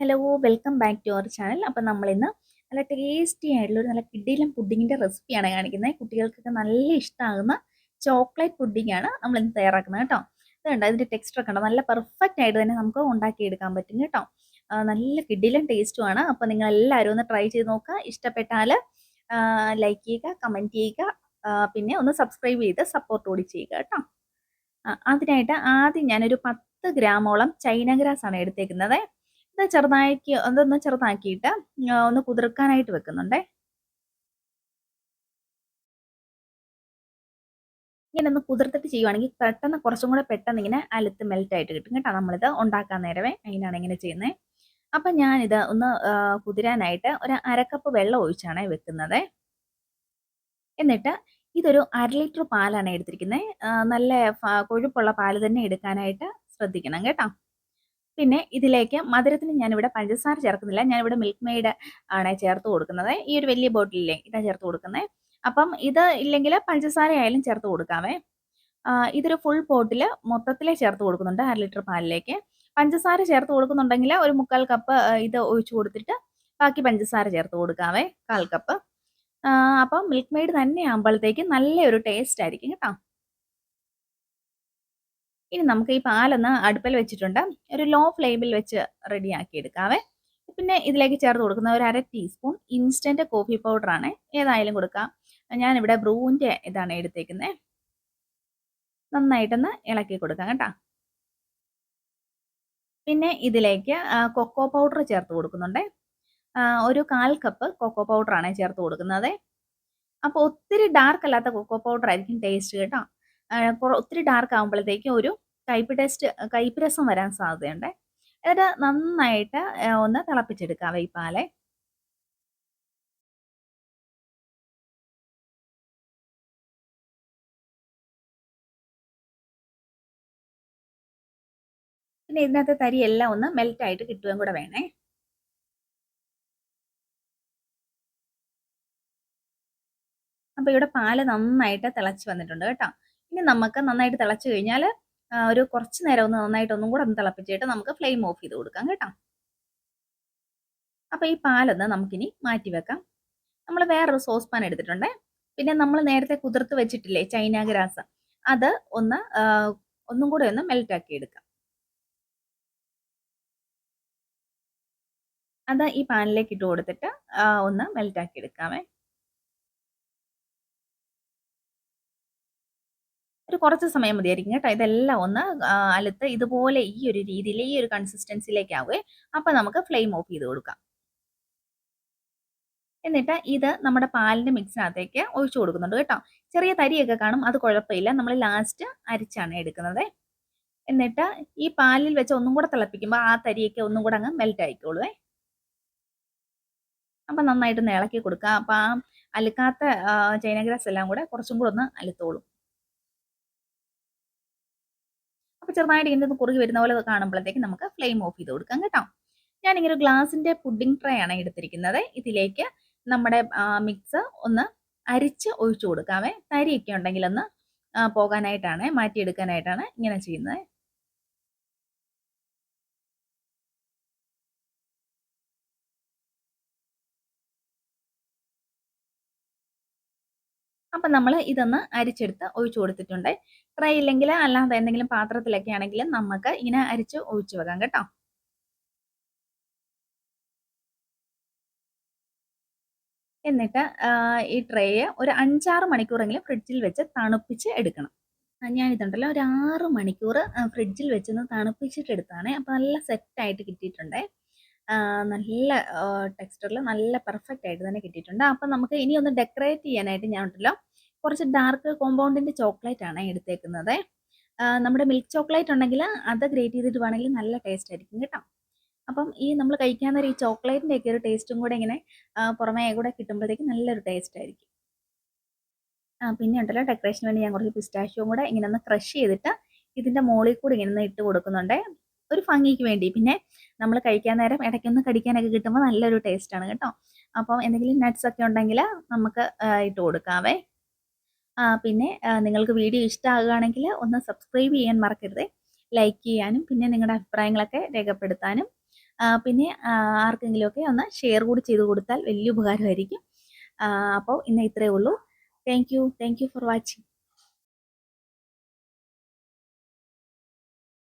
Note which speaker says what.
Speaker 1: Hello welcome back to our channel. അപ്പം നമ്മളിന്ന് നല്ല ടേസ്റ്റി ആയിട്ടുള്ള ഒരു നല്ല കിഡിലും പുഡിങ്ങിന്റെ റെസിപ്പിയാണ് കാണിക്കുന്നത്. കുട്ടികൾക്കൊക്കെ നല്ല ഇഷ്ടമാകുന്ന ചോക്ലേറ്റ് പുഡിങ്ങാണ് നമ്മൾ ഇന്ന് തയ്യാറാക്കുന്നത് കേട്ടോ. അതുകൊണ്ട് അതിന്റെ ടെക്സ്ചർ ഒക്കെ ഉണ്ടോ നല്ല പെർഫെക്റ്റ് ആയിട്ട് തന്നെ നമുക്ക് ഉണ്ടാക്കിയെടുക്കാൻ പറ്റും കേട്ടോ. നല്ല കിഡിലും ടേസ്റ്റുമാണ് അപ്പോൾ നിങ്ങൾ എല്ലാവരും ഒന്ന് ട്രൈ ചെയ്ത് നോക്കുക. ഇഷ്ടപ്പെട്ടാൽ ലൈക്ക് ചെയ്യുക കമന്റ് ചെയ്യുക പിന്നെ ഒന്ന് സബ്സ്ക്രൈബ് ചെയ്ത് സപ്പോർട്ട് കൂടി ചെയ്യുക കേട്ടോ. അതിനായിട്ട് ആദ്യം ഞാനൊരു പത്ത് ഗ്രാമോളം ചൈന ഗ്രാസ് ആണ് എടുത്തേക്കുന്നത്. ഇത് ചെറുതാക്കി അതൊന്ന് ചെറുതാക്കിയിട്ട് ഒന്ന് കുതിർക്കാനായിട്ട് വെക്കുന്നുണ്ടേ. ഇങ്ങനെ ഒന്ന് കുതിർത്തിട്ട് ചെയ്യുവാണെങ്കിൽ പെട്ടെന്ന് കുറച്ചും കൂടെ പെട്ടെന്ന് ഇങ്ങനെ അലുത്ത് മെൽറ്റ് ആയിട്ട് കിട്ടും കേട്ടോ. നമ്മളിത് ഉണ്ടാക്കാൻ നേരമേ അതിനാണ് ഇങ്ങനെ ചെയ്യുന്നത് അപ്പം ഞാനിത് ഒന്ന് കുതിരാനായിട്ട് ഒരു അരക്കപ്പ് വെള്ളം ഒഴിച്ചാണ് വെക്കുന്നത്. എന്നിട്ട് ഇതൊരു അര ലിറ്റർ പാലാണ് എടുത്തിരിക്കുന്നത്. നല്ല കൊഴുപ്പുള്ള പാൽ തന്നെ എടുക്കാനായിട്ട് ശ്രദ്ധിക്കണം കേട്ടോ. പിന്നെ ഇതിലേക്ക് മധുരത്തിന് ഞാനിവിടെ പഞ്ചസാര ചേർക്കുന്നില്ല. ഞാനിവിടെ മിൽക്ക് മെയ്ഡ് ആണ് ചേർത്ത് കൊടുക്കുന്നത്. ഈ ഒരു വലിയ ബോട്ടിലില്ലേ ഇതാ ചേർത്ത് കൊടുക്കുന്നത് അപ്പം ഇത് ഇല്ലെങ്കിൽ പഞ്ചസാര ആയാലും ചേർത്ത് കൊടുക്കാമേ ഇതൊരു ഫുൾ ബോട്ടിൽ മൊത്തത്തിലേ ചേർത്ത് കൊടുക്കുന്നുണ്ട് അര ലിറ്റർ പാലിലേക്ക്. പഞ്ചസാര ചേർത്ത് കൊടുക്കുന്നുണ്ടെങ്കിൽ ഒരു മുക്കാൽ കപ്പ് ഇത് ഒഴിച്ചു കൊടുത്തിട്ട് ബാക്കി പഞ്ചസാര ചേർത്ത് കൊടുക്കാവേ കാൽ കപ്പ് അപ്പം മിൽക്ക് മെയ്ഡ് തന്നെ ആകുമ്പോഴത്തേക്ക് നല്ലൊരു ടേസ്റ്റ് ആയിരിക്കും കേട്ടോ. ഇനി നമുക്ക് ഈ പാലൊന്ന് അടുപ്പിൽ വെച്ചിട്ടുണ്ട്. ഒരു ലോ ഫ്ലെയിമിൽ വെച്ച് റെഡിയാക്കി എടുക്കാവേ. പിന്നെ ഇതിലേക്ക് ചേർത്ത് കൊടുക്കുന്ന ഒരു അര ടീസ്പൂൺ ഇൻസ്റ്റന്റ് കോഫി പൗഡറാണ് ഏതായാലും കൊടുക്കാം. ഞാനിവിടെ ബ്രൂവിന്റെ ഇതാണ് എടുത്തേക്കുന്നത് നന്നായിട്ടൊന്ന് ഇളക്കി കൊടുക്കാം കേട്ടോ. പിന്നെ ഇതിലേക്ക് കൊക്കോ പൗഡർ ചേർത്ത് കൊടുക്കുന്നുണ്ട്. ഒരു കാൽ കപ്പ് കൊക്കോ പൗഡറാണ് ചേർത്ത് കൊടുക്കുന്നത്. അപ്പോൾ ഒത്തിരി ഡാർക്ക് അല്ലാത്ത കൊക്കോ പൗഡർ ആയിരിക്കും ടേസ്റ്റ് കേട്ടോ. ഒത്തിരി ഡാർക്ക് ആകുമ്പോഴത്തേക്കും ഒരു കയ്പ് ടേസ്റ്റ് കയ്പ് രസം വരാൻ സാധ്യതയുണ്ട്. എന്നിട്ട് നന്നായിട്ട് ഒന്ന് തിളപ്പിച്ചെടുക്കാം വൈപ്പാലെ പാലെ പിന്നെ ഇതിനകത്ത് തരി എല്ലാം ഒന്ന് മെൽറ്റ് ആയിട്ട് കിട്ടുകയും കൂടെ വേണേ. അപ്പോൾ ഇവിടെ പാൽ നന്നായിട്ട് തിളച്ച് വന്നിട്ടുണ്ട് കേട്ടോ. ഇനി നമുക്ക് നന്നായിട്ട് തിളച്ചു കഴിഞ്ഞാൽ ഒരു കുറച്ച് നേരം ഒന്ന് നന്നായിട്ട് ഒന്നും കൂടെ ഒന്ന് തിളപ്പിച്ചിട്ട് നമുക്ക് ഫ്ലെയിം ഓഫ് ചെയ്ത് കൊടുക്കാം കേട്ടോ. അപ്പോൾ ഈ പാലൊന്ന് നമുക്കിനി മാറ്റി വെക്കാം. നമ്മൾ വേറൊരു സോസ് പാൻ എടുത്തിട്ടുണ്ട്. പിന്നെ നമ്മൾ നേരത്തെ കുതിർത്ത് വെച്ചിട്ടില്ലേ ചൈന ഗ്രാസ്? അത് ഒന്ന് ഒന്നും കൂടെ ഒന്ന് മെൽറ്റാക്കി എടുക്കാം. അത് ഈ പാനിലേക്ക് ഇട്ട് കൊടുത്തിട്ട് ഒന്ന് മെൽറ്റാക്കി എടുക്കാമേ. ഒരു കുറച്ച് സമയം മതിയായിരിക്കും കേട്ടോ. ഇതെല്ലാം ഒന്ന് അലുത്ത് ഇതുപോലെ ഈ ഒരു രീതിയിൽ ഈ ഒരു കൺസിസ്റ്റൻസിയിലേക്കാവുകയെ അപ്പൊ നമുക്ക് ഫ്ലെയിം ഓഫ് ചെയ്ത് കൊടുക്കാം. എന്നിട്ട് ഇത് നമ്മുടെ പാലിന്റെ മിക്സിനകത്തേക്ക് ഒഴിച്ചു കൊടുക്കുന്നുണ്ട് കേട്ടോ. ചെറിയ തരിയൊക്കെ കാണും അത് കുഴപ്പമില്ല. നമ്മൾ ലാസ്റ്റ് അരിച്ചാണ് എടുക്കുന്നത്. എന്നിട്ട് ഈ പാലിൽ വെച്ച് ഒന്നും കൂടെ തിളപ്പിക്കുമ്പോൾ ആ തരിയൊക്കെ ഒന്നും കൂടെ അങ്ങ് മെൽറ്റ് ആയിക്കോളുവേ. അപ്പം നന്നായിട്ട് ഇളക്കി കൊടുക്കുക അപ്പം ആ അലുക്കാത്ത ചൈനഗ്രാസ് ചൈന ഗ്രാസ് എല്ലാം കൂടെ കുറച്ചും കൂടെ ഒന്ന് അലുത്തോളും. ചെറുതായിട്ട് ഇങ്ങനെ കുറുകി വരുന്ന പോലെ കാണുമ്പോഴത്തേക്ക് നമുക്ക് ഫ്ലെയിം ഓഫ് ചെയ്ത് കൊടുക്കാം കേട്ടോ. ഞാനിങ്ങനെ ഒരു ഗ്ലാസിന്റെ പുഡിംഗ് ട്രേ ആണ് എടുത്തിരിക്കുന്നത്. ഇതിലേക്ക് നമ്മുടെ മിക്സ് ഒന്ന് അരിച്ച് ഒഴിച്ചു കൊടുക്കാവേ തരിയൊക്കെ ഉണ്ടെങ്കിൽ ഒന്ന് പോകാനായിട്ടാണ് മാറ്റിയെടുക്കാനായിട്ടാണ് ഇങ്ങനെ ചെയ്യുന്നത്. അപ്പം നമ്മൾ ഇതൊന്ന് അരിച്ചെടുത്ത് ഒഴിച്ചു കൊടുത്തിട്ടുണ്ട്. ട്രേ ഇല്ലെങ്കിൽ അല്ലാതെ എന്തെങ്കിലും പാത്രത്തിലൊക്കെ ആണെങ്കിലും നമുക്ക് ഇങ്ങനെ അരിച്ച് ഒഴിച്ചു വെക്കാം കേട്ടോ. എന്നിട്ട് ഈ ട്രേയെ ഒരു അഞ്ചാറ് മണിക്കൂറെങ്കിലും ഫ്രിഡ്ജിൽ വെച്ച് തണുപ്പിച്ച് എടുക്കണം. ഞാനിതുണ്ടല്ലോ ഒരു ആറ് മണിക്കൂർ ഫ്രിഡ്ജിൽ വെച്ചൊന്ന് തണുപ്പിച്ചിട്ട് എടുത്താണ് അപ്പോൾ നല്ല സെറ്റായിട്ട് കിട്ടിയിട്ടുണ്ട്. നല്ല ടെക്സ്ചറിൽ നല്ല പെർഫെക്റ്റ് ആയിട്ട് തന്നെ കിട്ടിയിട്ടുണ്ട്. അപ്പം നമുക്ക് ഇനി ഒന്ന് ഡെക്കറേറ്റ് ചെയ്യാനായിട്ട് ഞാൻ ഉണ്ടല്ലോ കുറച്ച് ഡാർക്ക് കോമ്പൗണ്ടിന്റെ ചോക്ലേറ്റ് ആണ് എടുത്തേക്കുന്നത്. നമ്മുടെ മിൽക്ക് ചോക്ലേറ്റ് ഉണ്ടെങ്കിൽ അത് ഗ്രേറ്റ് ചെയ്തിട്ട് വേണമെങ്കിൽ നല്ല ടേസ്റ്റ് ആയിരിക്കും കേട്ടോ. അപ്പം ഈ നമ്മൾ കഴിക്കാൻ നേരം ഈ ചോക്ലേറ്റിന്റെ ഒരു ടേസ്റ്റും കൂടെ ഇങ്ങനെ പുറമേ കൂടെ കിട്ടുമ്പോഴത്തേക്ക് നല്ലൊരു ടേസ്റ്റ് ആയിരിക്കും. പിന്നെ ഉണ്ടല്ലോ ഡെക്കറേഷന് വേണ്ടി ഞാൻ കുറച്ച് പിസ്റ്റാഷ്യവും കൂടെ ഇങ്ങനെ ഒന്ന് ക്രഷ് ചെയ്തിട്ട് ഇതിന്റെ മുകളിൽ കൂടി ഇങ്ങനെ ഒന്ന് ഇട്ട് കൊടുക്കുന്നുണ്ട്. ഒരു ഭംഗിക്ക് വേണ്ടി. പിന്നെ നമ്മൾ കഴിക്കാൻ നേരം ഇടയ്ക്കൊന്ന് കടിക്കാനൊക്കെ കിട്ടുമ്പോൾ നല്ലൊരു ടേസ്റ്റാണ് കേട്ടോ. അപ്പം എന്തെങ്കിലും നട്ട്സ് ഒക്കെ ഉണ്ടെങ്കിൽ നമുക്ക് ഇട്ട് കൊടുക്കാവേ. പിന്നെ നിങ്ങൾക്ക് വീഡിയോ ഇഷ്ടമാകുകയാണെങ്കിൽ ഒന്ന് സബ്സ്ക്രൈബ് ചെയ്യാൻ മറക്കരുത്. ലൈക്ക് ചെയ്യാനും പിന്നെ നിങ്ങളുടെ അഭിപ്രായങ്ങളൊക്കെ രേഖപ്പെടുത്താനും പിന്നെ ആർക്കെങ്കിലുമൊക്കെ ഒന്ന് ഷെയർ കൂടി ചെയ്ത് കൊടുത്താൽ വലിയ ഉപകാരമായിരിക്കും. അപ്പോൾ ഇന്ന് ഇത്രയേ ഉള്ളൂ. Thank you thank you for watching